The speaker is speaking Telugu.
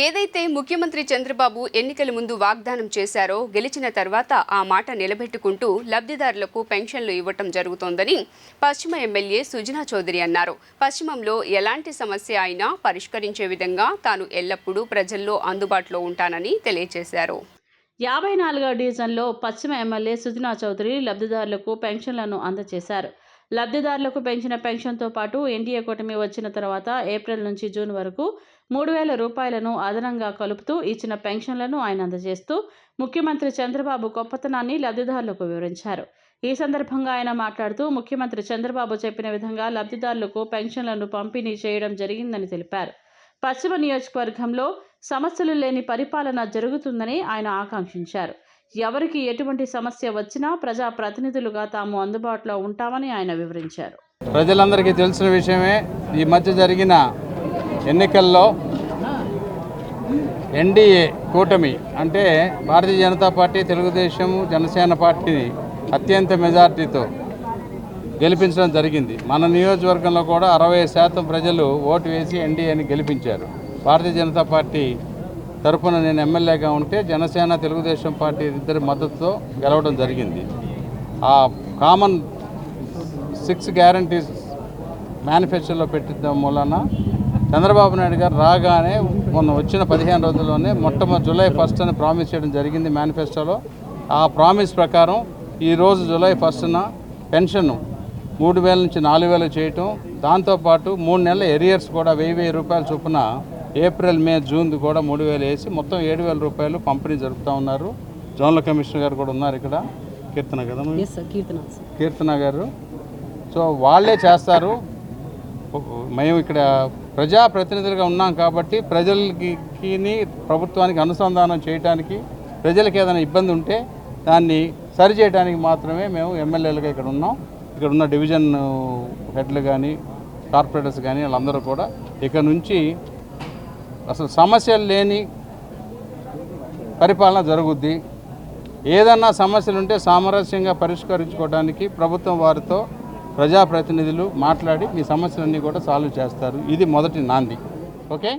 ఏదైతే ముఖ్యమంత్రి చంద్రబాబు ఎన్నికల ముందు వాగ్దానం చేశారో గెలిచిన తర్వాత ఆ మాట నిలబెట్టుకుంటూ లబ్ధిదారులకు పెన్షన్లు ఇవ్వటం జరుగుతోందని పశ్చిమ ఎమ్మెల్యే సుజనా చౌదరి అన్నారు. పశ్చిమంలో ఎలాంటి సమస్య అయినా పరిష్కరించే విధంగా తాను ఎల్లప్పుడూ ప్రజల్లో అందుబాటులో ఉంటానని తెలియజేశారు యాభై నాలుగవ డివిజన్లో పశ్చిమ ఎమ్మెల్యే సుజనా చౌదరి లబ్ధిదారులకు పెన్షన్లను అందజేశారు. లబ్ధిదారులకు పెంచిన పెన్షన్తో పాటు ఎన్డీఏ కూటమి వచ్చిన తర్వాత ఏప్రిల్ నుంచి జూన్ వరకు మూడు వేల రూపాయలను అదనంగా కలుపుతూ ఇచ్చిన పెన్షన్లను ఆయన అందజేస్తూ ముఖ్యమంత్రి చంద్రబాబు గొప్పతనాన్ని లబ్ధిదారులకు వివరించారు. ఈ సందర్భంగా ఆయన మాట్లాడుతూ ముఖ్యమంత్రి చంద్రబాబు చెప్పిన విధంగా లబ్ధిదారులకు పెన్షన్లను పంపిణీ చేయడం జరిగిందని తెలిపారు. పశ్చిమ నియోజకవర్గంలో సమస్యలు లేని పరిపాలన జరుగుతుందని ఆయన ఆకాంక్షించారు. ఎవరికి ఎటువంటి సమస్య వచ్చినా ప్రజా ప్రతినిధులుగా తాము అందుబాటులో ఉంటామని ఆయన వివరించారు. ప్రజలందరికీ తెలిసిన విషయమే ఈ మధ్య జరిగిన ఎన్నికల్లో ఎన్డీఏ కూటమి అంటే భారతీయ జనతా పార్టీ తెలుగుదేశం జనసేన పార్టీని అత్యంత మెజార్టీతో గెలిపించడం జరిగింది. మన నియోజకవర్గంలో కూడా అరవై శాతం ప్రజలు ఓటు వేసి ఎన్డీఏని గెలిపించారు. భారతీయ జనతా పార్టీ తరఫున నేను ఎమ్మెల్యేగా ఉంటే జనసేన తెలుగుదేశం పార్టీ ఇద్దరి మద్దతుతో గెలవడం జరిగింది. ఆ కామన్ సిక్స్ గ్యారంటీస్ మేనిఫెస్టోలో పెట్టడం మూలన చంద్రబాబు నాయుడు గారు రాగానే మొన్న వచ్చిన పదిహేను రోజుల్లోనే మొట్టమొదటి జూలై ఫస్ట్ అని ప్రామిస్ చేయడం జరిగింది మేనిఫెస్టోలో ఆ ప్రామిస్ ప్రకారం ఈరోజు జూలై ఫస్ట్న పెన్షన్ మూడు వేల నుంచి నాలుగు వేలు చేయటం. దాంతోపాటు మూడు నెలల ఎరియర్స్ కూడా వెయ్యి వెయ్యి రూపాయల చొప్పున ఏప్రిల్ మే జూన్ కూడా మూడు వేలు వేసి మొత్తం ఏడు వేల రూపాయలు పంపిణీ జరుపుతూ ఉన్నారు. జోనల్ కమిషనర్ గారు కూడా ఉన్నారు ఇక్కడ. కీర్తన కదా కీర్తన. గారు. సో వాళ్ళే చేస్తారు. మేము ఇక్కడ ప్రజాప్రతినిధులుగా ఉన్నాం కాబట్టి ప్రజలకి ప్రభుత్వానికి అనుసంధానం చేయడానికి ప్రజలకు ఏదైనా ఇబ్బంది ఉంటే దాన్ని సరిచేయడానికి మాత్రమే మేము ఎమ్మెల్యేలుగా ఇక్కడ ఉన్నాం. ఇక్కడ ఉన్న డివిజన్ హెడ్లు కానీ కార్పొరేటర్స్ కానీ వాళ్ళందరూ కూడా ఇక్కడ నుంచి అసలు సమస్యలు లేని పరిపాలన జరుగుద్ది. ఏదన్నా సమస్యలు ఉంటే సామరస్యంగా పరిష్కరించుకోవడానికి ప్రభుత్వం వారితో ప్రజాప్రతినిధులు మాట్లాడి మీ సమస్యలన్నీ కూడా సాల్వ్ చేస్తారు. ఇది మొదటి నాంది. ఓకే?